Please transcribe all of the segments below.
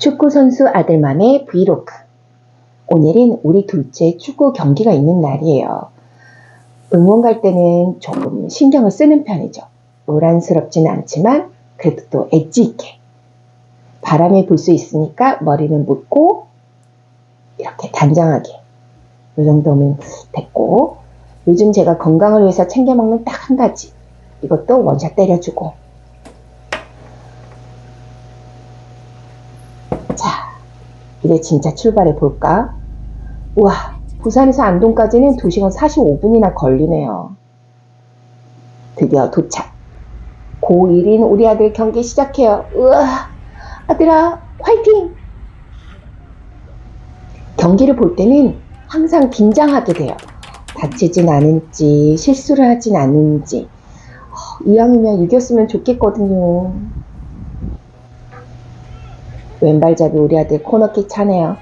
축구선수 아들만의 브이로그. 오늘은 우리 둘째 축구 경기가 있는 날이에요. 응원 갈 때는 조금 신경을 쓰는 편이죠. 노란스럽지는 않지만 그래도 또 엣지 있게. 바람에 불수 있으니까 머리는 묶고 이렇게 단정하게. 이 정도면 됐고. 요즘 제가 건강을 위해서 챙겨 먹는 딱 한 가지. 이것도 원샷 때려주고. 자, 이제 진짜 출발해 볼까? 우와, 부산에서 안동까지는 2시간 45분이나 걸리네요. 드디어 도착. 고1인 우리 아들 경기 시작해요. 우와, 아들아, 화이팅! 경기를 볼 때는 항상 긴장하게 돼요. 다치진 않은지, 실수를 하진 않은지. 어, 이왕이면 이겼으면 좋겠거든요. 왼발잡이 우리 아들 코너킥 차네요.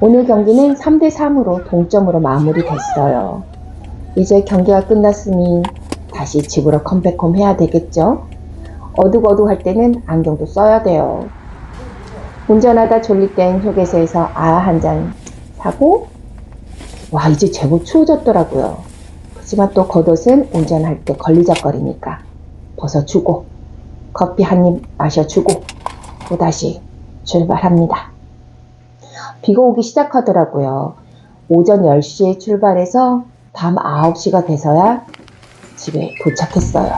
오늘 경기는 3대3으로 동점으로 마무리됐어요. 이제 경기가 끝났으니 다시 집으로 컴백홈 해야 되겠죠? 어둑어둑할 때는 안경도 써야 돼요. 운전하다 졸릴 땐 휴게소에서 아 한 잔 사고 와 이제 제법 추워졌더라고요. 그렇지만 또 겉옷은 운전할 때 걸리적거리니까 벗어주고 커피 한 입 마셔주고 또다시 출발합니다. 비가 오기 시작하더라고요. 오전 10시에 출발해서 밤 9시가 돼서야 집에 도착했어요.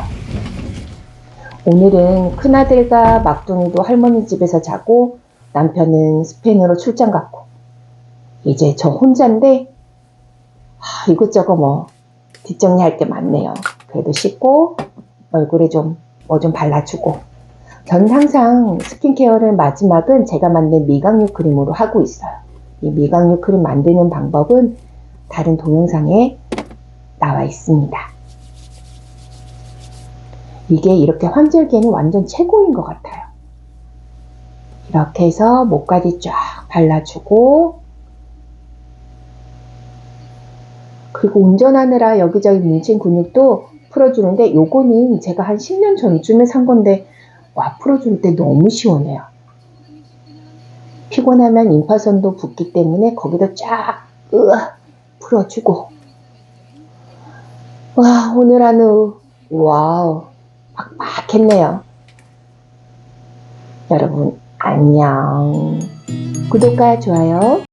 오늘은 큰아들과 막둥이도 할머니 집에서 자고 남편은 스페인으로 출장 갔고 이제 저 혼자인데 하, 이것저것 뭐 뒷정리할 게 많네요. 그래도 씻고 얼굴에 좀 뭐좀 발라주고 저는 항상 스킨케어를 마지막은 제가 만든 미각류 크림으로 하고 있어요. 이 미각류 크림 만드는 방법은 다른 동영상에 나와 있습니다. 이게 이렇게 환절기에는 완전 최고인 것 같아요. 이렇게 해서 목까지 쫙 발라주고 그리고 운전하느라 여기저기 뭉친 근육도 풀어주는데 요거는 제가 한 10년 전쯤에 산 건데 와 풀어줄 때 너무 시원해요. 피곤하면 임파선도 붓기 때문에 거기다 쫙 으아, 풀어주고. 와 오늘 하루. 와우. 빡빡했네요. 여러분 안녕. 구독과 좋아요